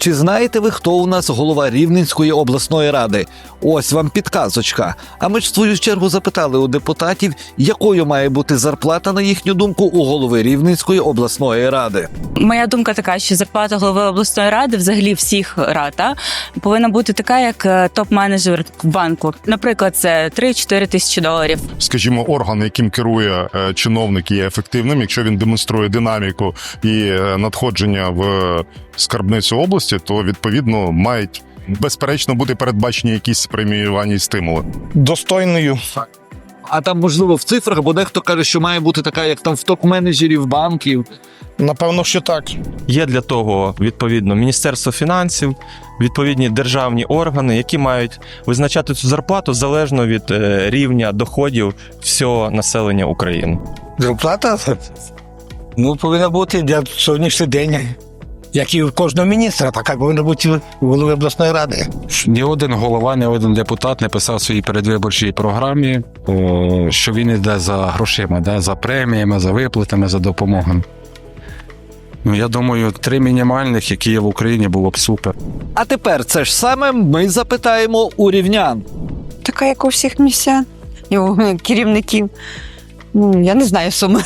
Чи знаєте ви, хто у нас голова Рівненської обласної ради? Ось вам підказочка. А ми ж в свою чергу запитали у депутатів, якою має бути зарплата, на їхню думку, у голови Рівненської обласної ради. Моя думка така, що зарплата голови обласної ради, взагалі всіх рад, та, повинна бути така, як е, топ-менеджер банку. Наприклад, це 3-4 тисячі доларів. скажімо, орган, яким керує е, чиновник, є ефективним, якщо він демонструє динаміку і е, надходження в скарбницю області, то відповідно мають безперечно бути передбачені якісь преміювання і стимули. достойною. А там, можливо, в цифрах, бо дехто каже, що має бути така, як там в топ-менеджерів банків. Напевно, що так. Є для того відповідно Міністерство фінансів, відповідні державні органи, які мають визначати цю зарплату залежно від е, рівня доходів всього населення України. Зарплата ну, повинна бути для сьогоднішній день. Як і у кожного міністра, така повинна бути у голови обласної ради. Ні один голова, ні один депутат не писав в своїй передвиборчій програмі, що він йде за грошима, да, за преміями, за виплатами, за допомогами. Ну, я думаю, три мінімальних, які є в Україні, було б супер. А тепер це ж саме ми запитаємо у рівнян. така, як у всіх і у керівників. Ну, я не знаю суми.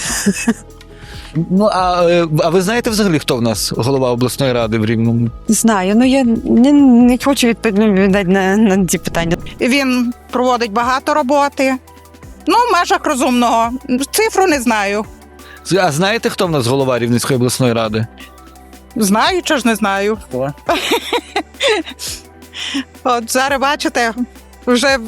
Ну а, е, а ви знаєте взагалі, хто в нас голова обласної ради в Рівному? Знаю, ну я не, не хочу відповідати на, на ці питання. Він проводить багато роботи. Ну, в межах розумного. Цифру не знаю. А знаєте, хто в нас голова Рівненської обласної ради? Знаю, чи ж не знаю. Хто? От зараз бачите, вже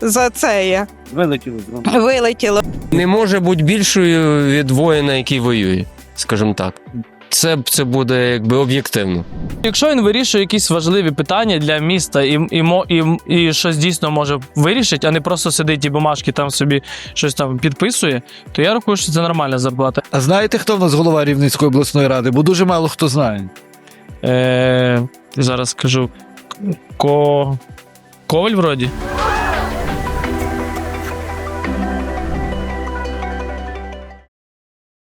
за це є. Вилетіло, Вилетіли Вилетіло. не може бути більшою від воїна, який воює, скажімо так. Це, це буде якби об'єктивно. Якщо він вирішує якісь важливі питання для міста і, і, мо- і, і щось дійсно може вирішити, а не просто сидить і бумажки там собі щось там підписує, то я рахую, що це нормальна зарплата. А знаєте, хто в нас голова Рівненської обласної ради? Бо дуже мало хто знає. Е, зараз скажу. Ко... Коваль вроді.